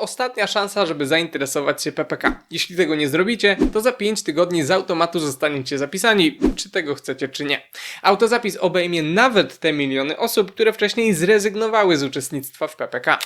ostatnia szansa, żeby zainteresować się PPK. Jeśli tego nie zrobicie, to za 5 tygodni z automatu zostaniecie zapisani, czy tego chcecie, czy nie. Autozapis obejmie nawet te miliony osób, które wcześniej zrezygnowały z uczestnictwa w PPK.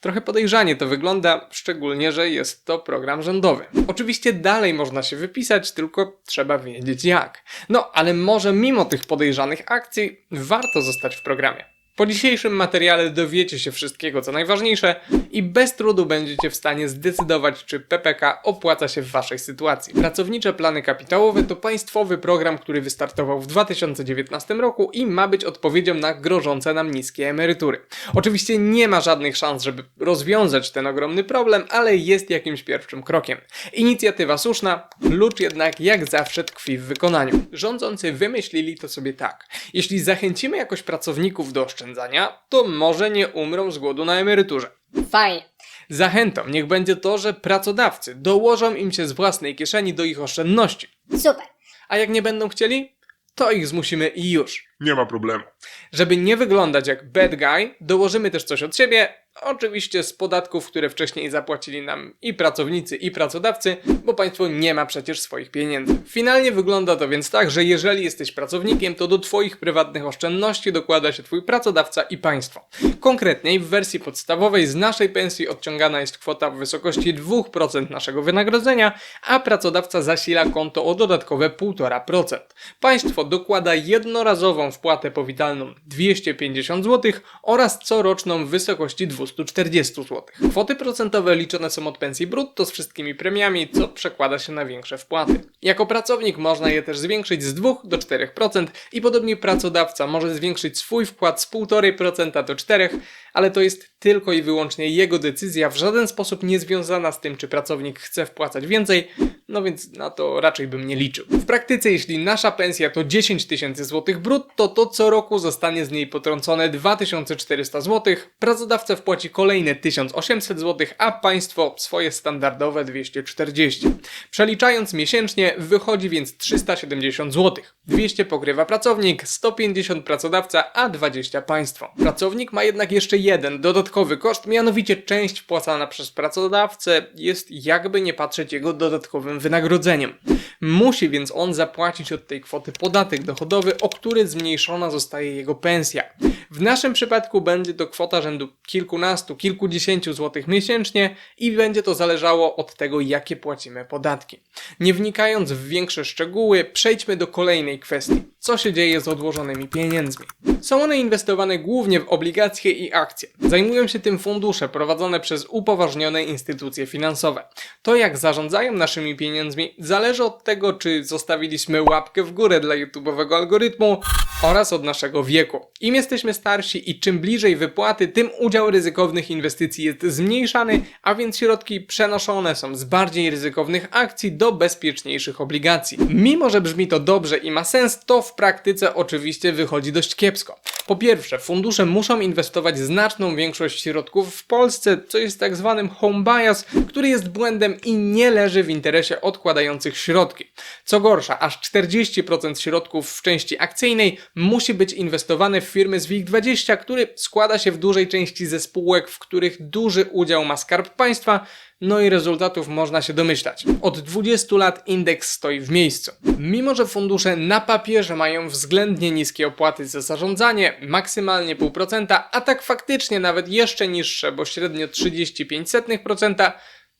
Trochę podejrzanie to wygląda, szczególnie, że jest to program rządowy. Oczywiście dalej można się wypisać, tylko trzeba wiedzieć jak. No, ale może mimo tych podejrzanych akcji warto zostać w programie. Po dzisiejszym materiale dowiecie się wszystkiego, co najważniejsze i bez trudu będziecie w stanie zdecydować, czy PPK opłaca się w Waszej sytuacji. Pracownicze plany kapitałowe to państwowy program, który wystartował w 2019 roku i ma być odpowiedzią na grożące nam niskie emerytury. Oczywiście nie ma żadnych szans, żeby rozwiązać ten ogromny problem, ale jest jakimś pierwszym krokiem. Inicjatywa słuszna, klucz jednak jak zawsze tkwi w wykonaniu. Rządzący wymyślili to sobie tak. Jeśli zachęcimy jakoś pracowników do oszczędzania, to może nie umrą z głodu na emeryturze. Fajnie. Zachętą niech będzie to, że pracodawcy dołożą im się z własnej kieszeni do ich oszczędności. Super. A jak nie będą chcieli, to ich zmusimy i już. Nie ma problemu. Żeby nie wyglądać jak bad guy, dołożymy też coś od siebie, oczywiście z podatków, które wcześniej zapłacili nam i pracownicy, i pracodawcy, bo państwo nie ma przecież swoich pieniędzy. Finalnie wygląda to więc tak, że jeżeli jesteś pracownikiem, to do Twoich prywatnych oszczędności dokłada się Twój pracodawca i państwo. Konkretniej w wersji podstawowej z naszej pensji odciągana jest kwota w wysokości 2% naszego wynagrodzenia, a pracodawca zasila konto o dodatkowe 1,5%. Państwo dokłada jednorazową wpłatę powitalną 250 zł oraz coroczną w wysokości 240 zł. Kwoty procentowe liczone są od pensji brutto z wszystkimi premiami, co przekłada się na większe wpłaty. Jako pracownik można je też zwiększyć z 2 do 4% i podobnie pracodawca może zwiększyć swój wkład z 1,5% do 4%, ale to jest tylko i wyłącznie jego decyzja, w żaden sposób nie związana z tym, czy pracownik chce wpłacać więcej, no więc na to raczej bym nie liczył. W praktyce, jeśli nasza pensja to 10 tysięcy złotych brutto, to co roku zostanie z niej potrącone 2400 zł, pracodawca wpłaci kolejne 1800 zł, a państwo swoje standardowe 240. Przeliczając miesięcznie, wychodzi więc 370 zł. 200 pokrywa pracownik, 150 pracodawca, a 20 państwo. Pracownik ma jednak jeszcze jeden dodatkowy koszt, mianowicie część wpłacana przez pracodawcę jest jakby nie patrzeć jego dodatkowym wynagrodzeniem. Musi więc on zapłacić od tej kwoty podatek dochodowy, o który zmniejszona zostaje jego pensja. W naszym przypadku będzie to kwota rzędu kilkunastu, kilkudziesięciu złotych miesięcznie i będzie to zależało od tego, jakie płacimy podatki. Nie wnikając w większe szczegóły, przejdźmy do kolejnej kwestii. Co się dzieje z odłożonymi pieniędzmi? Są one inwestowane głównie w obligacje i akcje. Zajmują się tym fundusze prowadzone przez upoważnione instytucje finansowe. To jak zarządzają naszymi pieniędzmi zależy od tego, czy zostawiliśmy łapkę w górę dla YouTube'owego algorytmu oraz od naszego wieku. Im jesteśmy starsi i czym bliżej wypłaty, tym udział ryzykownych inwestycji jest zmniejszany, a więc środki przenoszone są z bardziej ryzykownych akcji do bezpieczniejszych obligacji. Mimo, że brzmi to dobrze i ma sens, to w praktyce oczywiście wychodzi dość kiepsko. Po pierwsze, fundusze muszą inwestować znaczną większość środków w Polsce, co jest tak zwanym home bias, który jest błędem i nie leży w interesie odkładających środki. Co gorsza, aż 40% środków w części akcyjnej musi być inwestowane w firmy z WIG20, który składa się w dużej części ze spółek, w których duży udział ma skarb państwa, no i rezultatów można się domyślać. Od 20 lat indeks stoi w miejscu. Mimo, że fundusze na papierze mają względnie niskie opłaty za zarządzanie, maksymalnie 0,5%, a tak faktycznie nawet jeszcze niższe, bo średnio 35%,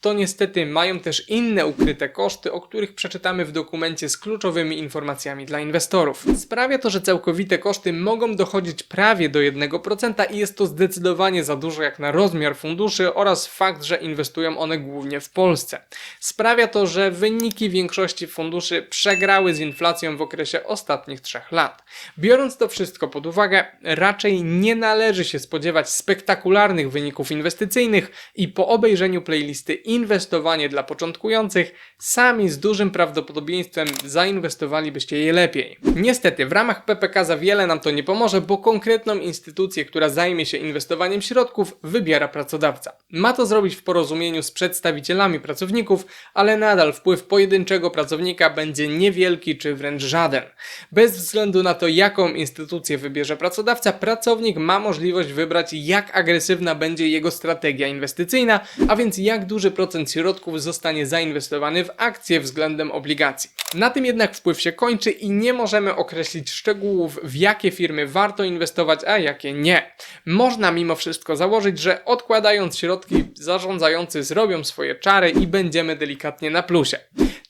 to niestety mają też inne ukryte koszty, o których przeczytamy w dokumencie z kluczowymi informacjami dla inwestorów. Sprawia to, że całkowite koszty mogą dochodzić prawie do 1% i jest to zdecydowanie za dużo jak na rozmiar funduszy oraz fakt, że inwestują one głównie w Polsce. Sprawia to, że wyniki większości funduszy przegrały z inflacją w okresie ostatnich trzech lat. Biorąc to wszystko pod uwagę, raczej nie należy się spodziewać spektakularnych wyników inwestycyjnych i po obejrzeniu playlisty inwestowanie dla początkujących, sami z dużym prawdopodobieństwem zainwestowalibyście je lepiej. Niestety, w ramach PPK za wiele nam to nie pomoże, bo konkretną instytucję, która zajmie się inwestowaniem środków, wybiera pracodawca. Ma to zrobić w porozumieniu z przedstawicielami pracowników, ale nadal wpływ pojedynczego pracownika będzie niewielki czy wręcz żaden. Bez względu na to, jaką instytucję wybierze pracodawca, pracownik ma możliwość wybrać, jak agresywna będzie jego strategia inwestycyjna, a więc jak duży procent środków zostanie zainwestowany w akcje względem obligacji. Na tym jednak wpływ się kończy i nie możemy określić szczegółów, w jakie firmy warto inwestować, a jakie nie. Można mimo wszystko założyć, że odkładając środki, zarządzający zrobią swoje czary i będziemy delikatnie na plusie.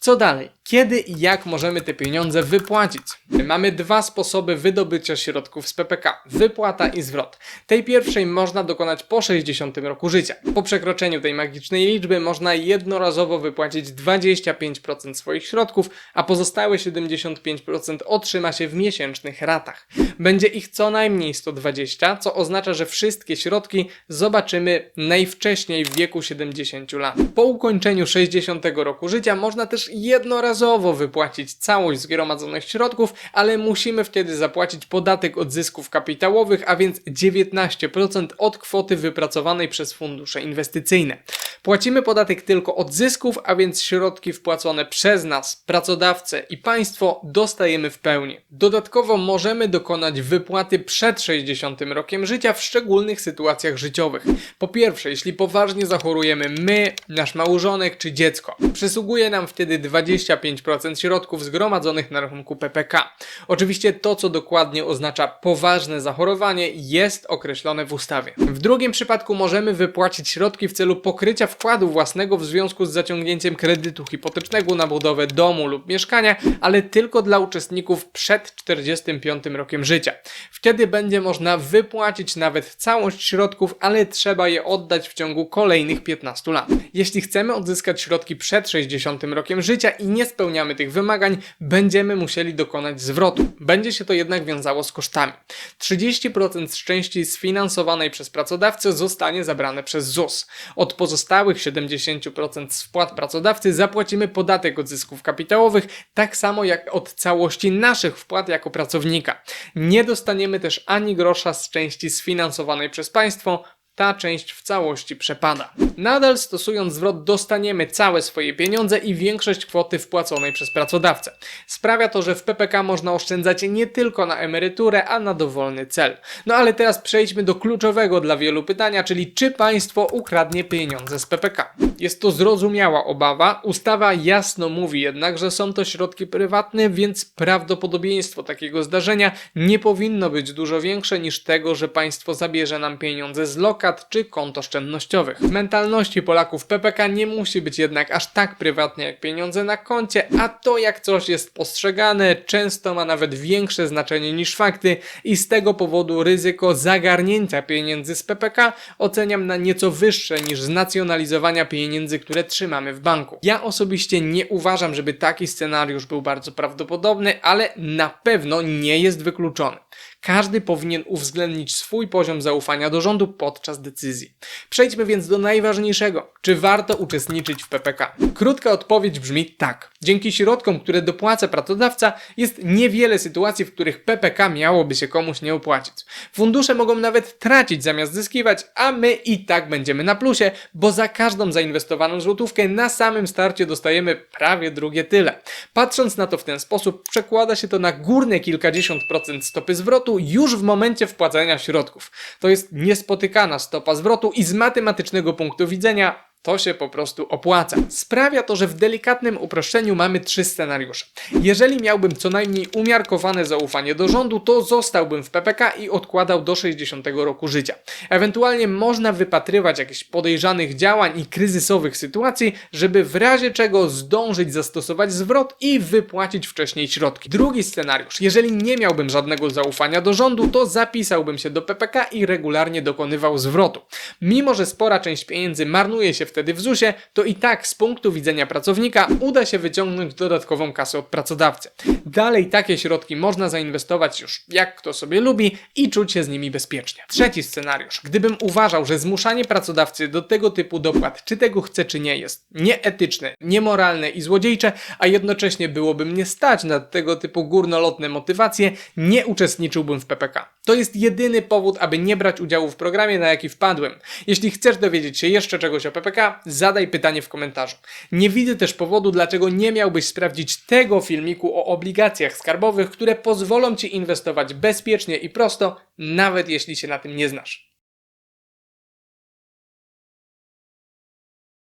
Co dalej? Kiedy i jak możemy te pieniądze wypłacić? Mamy dwa sposoby wydobycia środków z PPK: wypłata i zwrot. Tej pierwszej można dokonać po 60 roku życia. Po przekroczeniu tej magicznej liczby można jednorazowo wypłacić 25% swoich środków, a pozostałe 75% otrzyma się w miesięcznych ratach. Będzie ich co najmniej 120, co oznacza, że wszystkie środki zobaczymy najwcześniej w wieku 70 lat. Po ukończeniu 60 roku życia można też jednorazowo wypłacić całość zgromadzonych środków, ale musimy wtedy zapłacić podatek od zysków kapitałowych, a więc 19% od kwoty wypracowanej przez fundusze inwestycyjne. Płacimy podatek tylko od zysków, a więc środki wpłacone przez nas, pracodawcę i państwo dostajemy w pełni. Dodatkowo możemy dokonać wypłaty przed 60 rokiem życia w szczególnych sytuacjach życiowych. Po pierwsze, jeśli poważnie zachorujemy my, nasz małżonek czy dziecko, przysługuje nam wtedy 25% środków zgromadzonych na rachunku PPK. Oczywiście to, co dokładnie oznacza poważne zachorowanie, jest określone w ustawie. W drugim przypadku możemy wypłacić środki w celu pokrycia wkładu własnego w związku z zaciągnięciem kredytu hipotecznego na budowę domu lub mieszkania, ale tylko dla uczestników przed 45 rokiem życia. Wtedy będzie można wypłacić nawet całość środków, ale trzeba je oddać w ciągu kolejnych 15 lat. Jeśli chcemy odzyskać środki przed 60 rokiem życia i nie spełniamy tych wymagań, będziemy musieli dokonać zwrotu. Będzie się to jednak wiązało z kosztami. 30% z części sfinansowanej przez pracodawcę zostanie zabrane przez ZUS. Od pozostałych 70% z wpłat pracodawcy zapłacimy podatek od zysków kapitałowych, tak samo jak od całości naszych wpłat jako pracownika. Nie dostaniemy też ani grosza z części sfinansowanej przez państwo, ta część w całości przepada. Nadal stosując zwrot dostaniemy całe swoje pieniądze i większość kwoty wpłaconej przez pracodawcę. Sprawia to, że w PPK można oszczędzać nie tylko na emeryturę, a na dowolny cel. No ale teraz przejdźmy do kluczowego dla wielu pytania, czyli czy państwo ukradnie pieniądze z PPK. Jest to zrozumiała obawa, ustawa jasno mówi jednak, że są to środki prywatne, więc prawdopodobieństwo takiego zdarzenia nie powinno być dużo większe niż tego, że państwo zabierze nam pieniądze z lokat czy kont oszczędnościowych. W mentalności Polaków PPK nie musi być jednak aż tak prywatne jak pieniądze na koncie, a to jak coś jest postrzegane często ma nawet większe znaczenie niż fakty i z tego powodu ryzyko zagarnięcia pieniędzy z PPK oceniam na nieco wyższe niż znacjonalizowania pieniędzy, które trzymamy w banku. Ja osobiście nie uważam, żeby taki scenariusz był bardzo prawdopodobny, ale na pewno nie jest wykluczony. Każdy powinien uwzględnić swój poziom zaufania do rządu podczas decyzji. Przejdźmy więc do najważniejszego. Czy warto uczestniczyć w PPK? Krótka odpowiedź brzmi tak. Dzięki środkom, które dopłaca pracodawca, jest niewiele sytuacji, w których PPK miałoby się komuś nie opłacić. Fundusze mogą nawet tracić zamiast zyskiwać, a my i tak będziemy na plusie, bo za każdą zainwestowaną złotówkę na samym starcie dostajemy prawie drugie tyle. Patrząc na to w ten sposób, przekłada się to na górne kilkadziesiąt procent stopy zwrotu już w momencie wpłacania środków. To jest niespotykana stopa zwrotu i z matematycznego punktu widzenia to się po prostu opłaca. Sprawia to, że w delikatnym uproszczeniu mamy trzy scenariusze. Jeżeli miałbym co najmniej umiarkowane zaufanie do rządu, to zostałbym w PPK i odkładał do 60 roku życia. Ewentualnie można wypatrywać jakichś podejrzanych działań i kryzysowych sytuacji, żeby w razie czego zdążyć zastosować zwrot i wypłacić wcześniej środki. Drugi scenariusz. Jeżeli nie miałbym żadnego zaufania do rządu, to zapisałbym się do PPK i regularnie dokonywał zwrotu. Mimo, że spora część pieniędzy marnuje się w wtedy w ZUS-ie, to i tak z punktu widzenia pracownika uda się wyciągnąć dodatkową kasę od pracodawcy. Dalej takie środki można zainwestować już jak kto sobie lubi i czuć się z nimi bezpiecznie. Trzeci scenariusz. Gdybym uważał, że zmuszanie pracodawcy do tego typu dopłat, czy tego chce, czy nie, jest nieetyczne, niemoralne i złodziejcze, a jednocześnie byłoby mnie stać na tego typu górnolotne motywacje, nie uczestniczyłbym w PPK. To jest jedyny powód, aby nie brać udziału w programie, na jaki wpadłem. Jeśli chcesz dowiedzieć się jeszcze czegoś o PPK, zadaj pytanie w komentarzu. Nie widzę też powodu, dlaczego nie miałbyś sprawdzić tego filmiku o obligacjach skarbowych, które pozwolą ci inwestować bezpiecznie i prosto, nawet jeśli się na tym nie znasz.